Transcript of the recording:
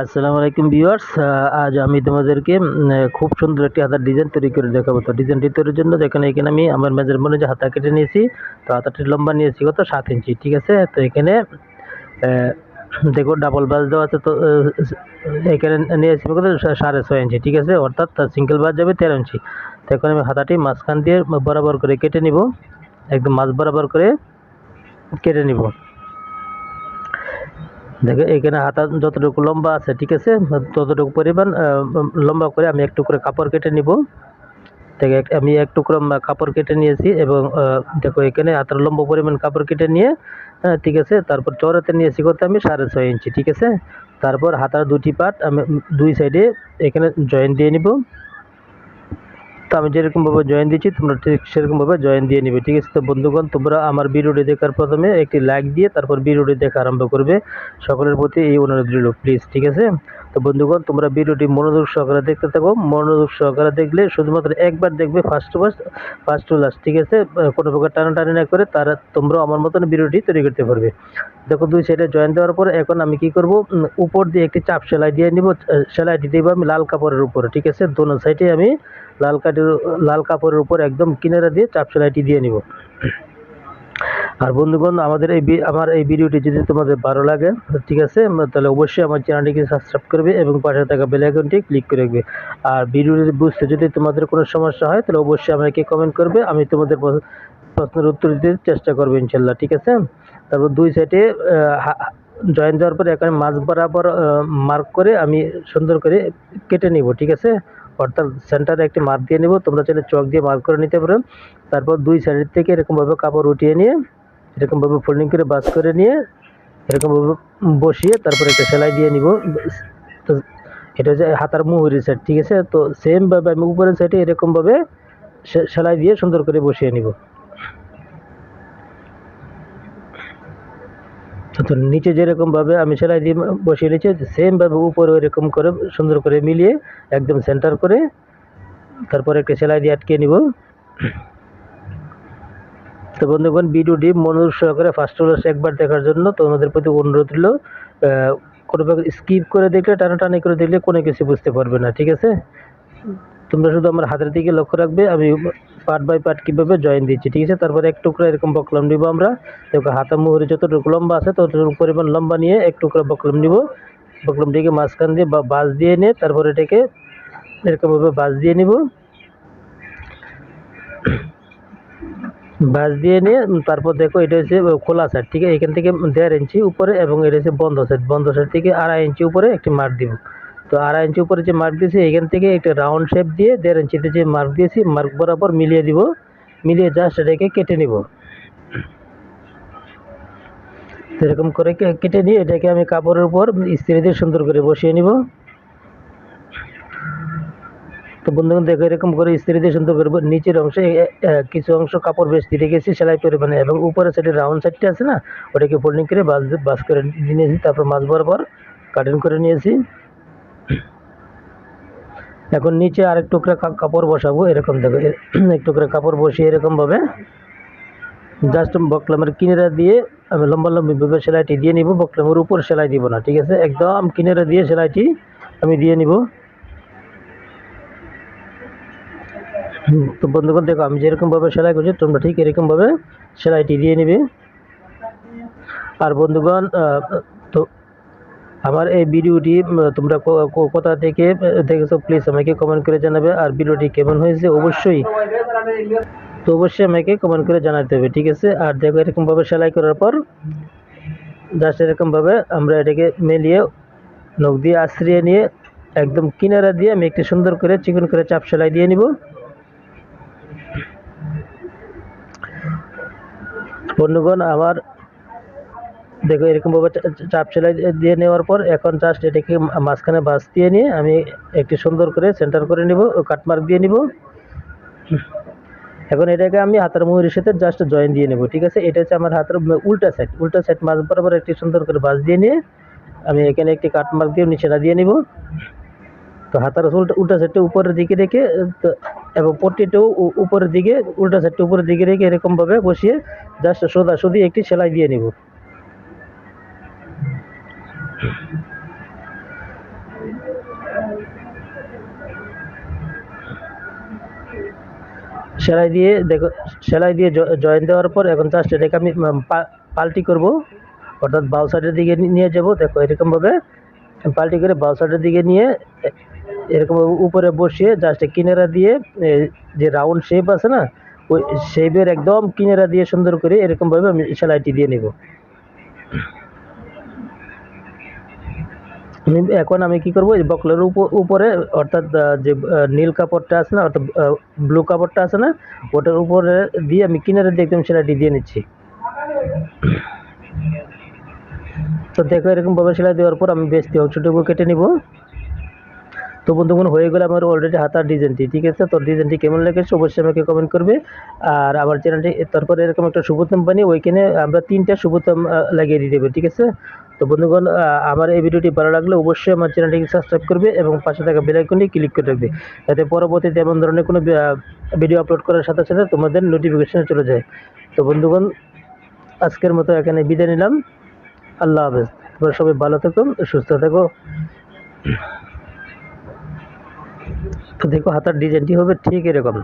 আসসালামু আলাইকুম ভিউয়ার্স আজ আমি তোমাদেরকে খুব সুন্দর একটি হাতার ডিজাইন তৈরি করে দেখাবো। তো ডিজাইনটি তৈরির জন্য দেখেন, এখানে আমি আমার মেজারমেন্টে যে হাতা কেটে নিয়েছি, তো হাতাটির লম্বা নিয়েছি কত? সাত ইঞ্চি, ঠিক আছে? তো এখানে দেখো ডাবল বাস দেওয়া আছে, তো এখানে নিয়েছি কত? সাড়ে ছয় ইঞ্চি, ঠিক আছে? অর্থাৎ সিঙ্গেল বাস যাবে তেরো ইঞ্চি। তো এখন আমি হাতাটি মাঝখান দিয়ে বরাবর করে কেটে নিব, একদম মাছ বরাবর করে কেটে নিব। দেখো এখানে হাতা যতটুকু লম্বা আছে, ঠিক আছে? ততটুকু পরিমাণ লম্বা করে আমি একটু করে কাপড় কেটে নিব। দেখে আমি এক টুকরো কাপড় কেটে নিয়েছি এবং দেখো এখানে হাতার লম্বা পরিমাণ কাপড় কেটে নিয়ে ঠিক আছে? তারপর চড়াতে নিয়েছি করতে আমি সাড়ে ছয় ইঞ্চি, ঠিক আছে? তারপর হাতার দুটি পাট আমি দুই সাইডে এখানে জয়েন দিয়ে নিব। তো আমি যেরকমভাবে জয়েন দিচ্ছি তোমরা ঠিক সেরকমভাবে জয়েন দিয়ে নিবে, ঠিক আছে? তো বন্ধুগণ, তোমরা আমার ভিডিওটি দেখার প্রথমে একটি লাইক দিয়ে তারপর ভিডিওটি দেখা আরম্ভ করবে। সকলের প্রতি এই অনুরোধ রইল প্লিজ ঠিক আছে? তো বন্ধুগণ, তোমরা ভিডিওটি মনোযোগ সহকারে দেখতে থাকো। মনোযোগ সহকারে দেখলে শুধুমাত্র একবার দেখবে first to first first to last ঠিক আছে? কোনো প্রকার টানাটানি না করে তারা তোমরা আমার মতন ভিডিওটি তৈরি করতে পারবে। দেখো, দুই সাইডে জয়েন দেওয়ার পর এখন আমি কি করব? উপর দিয়ে একটি চাপ সেলাই দিয়ে নিব। সেলাইটি দেবো আমি লাল কাপড়ের উপরে, ঠিক আছে? দোনো সাইডে আমি লাল কাঠের লাল কাপড়ের উপর একদম কিনারা দিয়ে চাপ সেলাইটি দিয়ে নিব। আর বন্ধুগণ, আমাদের এই আমার এই ভিডিওটি যদি তোমাদের ভালো লাগে, ঠিক আছে তাহলে অবশ্যই আমার চ্যানেলটিকে সাবস্ক্রাইব করবে এবং পাশে থাকা বেল আইকনটি ক্লিক করে রাখবে। আর ভিডিওটি বুঝতে যদি তোমাদের কোনো সমস্যা হয়, তাহলে অবশ্যই আমাকে কমেন্ট করবে, আমি তোমাদের প্রশ্নের উত্তর দিতে চেষ্টা করব ইনশাল্লাহ, ঠিক আছে? তারপর দুই সাইডে জয়েন দেওয়ার পরে এখানে মাছ বরাবর মার্ক করে আমি সুন্দর করে কেটে নিব, ঠিক আছে? অর্থাৎ সেন্টারে একটি মার্ক দিয়ে নেব, তোমরা চাইলে চক দিয়ে মার্ক করে নিতে পারো। তারপর দুই সাইড থেকে এরকমভাবে কাপড় উঠিয়ে নিয়ে এরকমভাবে ফোল্ডিং করে বাস করে নিয়ে এরকমভাবে বসিয়ে তারপরে একটা সেলাই দিয়ে নিব। তো এটা হচ্ছে হাতার মুহুরি সেট ঠিক আছে? তো সেমভাবে আমি উপরের সাইডে এরকমভাবে সেলাই দিয়ে সুন্দর করে বসিয়ে নিব। তো নিচে যেরকমভাবে আমি সেলাই দিয়ে বসিয়ে নিয়েছি সেমভাবে উপরে এরকম করে সুন্দর করে মিলিয়ে একদম সেন্টার করে তারপরে একটা সেলাই দিয়ে আটকে নিব। তো বন্ধুগণ ভিডিওটি মনোযোগ সহকারে ফার্স্ট ক্লাস একবার দেখার জন্য তোমাদের প্রতি অনুরোধ আহ, কোনো স্কিপ করে দেখলে টানাটানি করে দেখলে কোনো কিছু বুঝতে পারবে না ঠিক আছে? তোমরা শুধু আমার হাতের দিকে লক্ষ্য রাখবে আমি পার্ট বাই পার্ট কীভাবে জয়েন দিচ্ছি ঠিক আছে? তারপরে এক টুকরা এরকম বকলম নিব আমরা। দেখো হাতের মুহুরি যতটুকু লম্বা আছে ততটুকু পরিমাণ লম্বা নিয়ে এক টুকরা বকলম নিব। বকলমটিকে মাঝখান দিয়ে বা বাঁশ দিয়ে নিয়ে তারপরে এটাকে এরকমভাবে বাঁশ দিয়ে নিব। বাস দিয়ে নিয়ে তারপর দেখো এটা হচ্ছে খোলা সাইড ঠিক আছে? এখান থেকে দেড় ইঞ্চি উপরে এবং এটা হচ্ছে বন্ধ সাইড বন্ধ সাইড থেকে আড়াই ইঞ্চি উপরে একটি মার্ক দিব। তো আড়াই ইঞ্চি উপরে যে মার্ক দিয়েছি, এখান থেকে একটা রাউন্ড শেপ দিয়ে দেড় ইঞ্চিতে যে মার্ক দিয়েছি, মার্ক বরাবর মিলিয়ে দিব। মিলিয়ে জাস্ট এটাকে কেটে নিব। এরকম করে কেটে নিয়ে এটাকে আমি কাপড়ের উপর ইস্ত্রি দিয়ে সুন্দর করে বসিয়ে নিব। তো বন্ধুগণ দেখো, এরকম করে ইস্ত্রি দিয়ে সুন্দর করে ব- নিচের অংশে কিছু অংশ কাপড় বেশ দিয়ে গেছি, সেলাই করে মানে এবং উপরের সাইডে রাউন্ড সাইডটা আছে না, ওটাকে ফোল্ডিং করে বাস বাস করে নিয়েছি, তারপর মাছ বরাবর কাটিং করে নিয়েছি। এখন নিচে আরেক টুকরা কাপড় বসাবো, এরকম দেখো এক টুকরা কাপড় বসিয়ে এরকমভাবে জাস্ট বকলামের কিনারা দিয়ে আমি লম্বা লম্বি ভাবে সেলাইটি দিয়ে নিব, বকলামের উপর সেলাই দিব না, ঠিক আছে? একদম কিনারা দিয়ে সেলাইটি আমি দিয়ে নিব। তো বন্ধুগণ, দেখো, আমি যেরকমভাবে সেলাই করছি, তোমরা ঠিক এরকমভাবে সেলাইটি দিয়ে নিবে। আর বন্ধুগণ তো আমার এই ভিডিওটি তোমরা কোথা থেকে দেখেছ প্লিজ আমাকে কমেন্ট করে জানাবে। আর ভিডিওটি কেমন হয়েছে, অবশ্যই তো অবশ্যই আমাকে কমেন্ট করে জানাতে হবে, ঠিক আছে? আর দেখো, এরকমভাবে সেলাই করার পর জাস্ট এরকমভাবে আমরা এটাকে মেলিয়ে, নখ দিয়ে আশ্রিয়ে নিয়ে, একদম কিনারা দিয়ে আমি একটু সুন্দর করে চিকন করে চাপ সেলাই দিয়ে নিব। বন্ধুগণ, আমার দেখো এরকমভাবে চাপ সেলাই দিয়ে নেওয়ার পর এখন জাস্ট এটাকে মাঝখানে বাস দিয়ে নিয়ে আমি একটি সুন্দর করে সেন্টার করে নিব কাটমার্ক দিয়ে নিব। এখন এটাকে আমি হাতের মুহুরির সাথে জাস্ট জয়েন দিয়ে নেব, ঠিক আছে? এটা হচ্ছে আমার হাতের উল্টা সাইড উল্টা সাইড মাঝ বরাবর একটি সুন্দর করে বাস দিয়ে নিয়ে আমি এখানে একটি কাটমার্ক দিয়ে নিচেটা দিয়ে নিব। তো হাতার উল্টা উল্টা সাইডটা উপরের দিকে রেখে এবং পট্টিটাও উপরের দিকে, উল্টা সাইডটা উপরের দিকে রেখে এরকমভাবে বসিয়ে জাস্ট সোজা সুদি একটি সেলাই দিয়ে নিব। সেলাই দিয়ে দেখো, সেলাই দিয়ে জয়েন দেওয়ার পর এখন জাস্ট এটাকে আমি পাল্টি করব। অর্থাৎ বাউ সাইডের দিকে নিয়ে যাব। দেখো, এরকমভাবে পাল্টি করে বাউ সাইডের দিকে নিয়ে এরকম উপরে বসিয়ে জাস্ট কিনারা দিয়ে যে রাউন্ড শেপ আছে না, ওই শেপের একদম কিনারা দিয়ে সুন্দর করে এরকমভাবে আমি সেলাইটি দিয়ে নেব। এখন আমি কি করব বকলের উপ- উপরে অর্থাৎ যে নীল কাপড়টা আছে না, অর্থাৎ ব্লু কাপড়টা আছে না, ওটার উপরে দিয়ে আমি কিনারে দিয়ে একদম সেলাইটি দিয়ে নিচ্ছি। তো দেখো এরকমভাবে সেলাই দেওয়ার পর আমি বেশি অংশটুকু কেটে নিব। তো বন্ধুগণ, হয়ে গেলে আমার অলরেডি হাতার ডিজাইনটি, ঠিক আছে? তো ডিজাইনটি কেমন লেগেছে অবশ্যই আমাকে কমেন্ট করবে। আর আমার চ্যানেলটি তারপরে এরকম একটা শুভতম বানিয়ে ওইখানে আমরা তিনটা শুভতম লাগিয়ে দিয়ে দেবো, ঠিক আছে? তো বন্ধুগণ আমার এই ভিডিওটি ভালো লাগলে অবশ্যই আমার চ্যানেলটিকে সাবস্ক্রাইব করবে এবং পাশে থাকা বেল আইকনটি ক্লিক করে রাখবে। যাতে পরবর্তীতে এমন ধরনের কোনো ভিডিও আপলোড করার সাথে সাথে তোমাদের নোটিফিকেশানে চলে যায়। তো বন্ধুগণ, আজকের মতো এখানে বিদায় নিলাম। আল্লাহ হাফেজ। তোমরা সবাই ভালো থেকো, সুস্থ থেকো। দেখো হাতার ডিজাইনটি হবে ঠিক এরকম।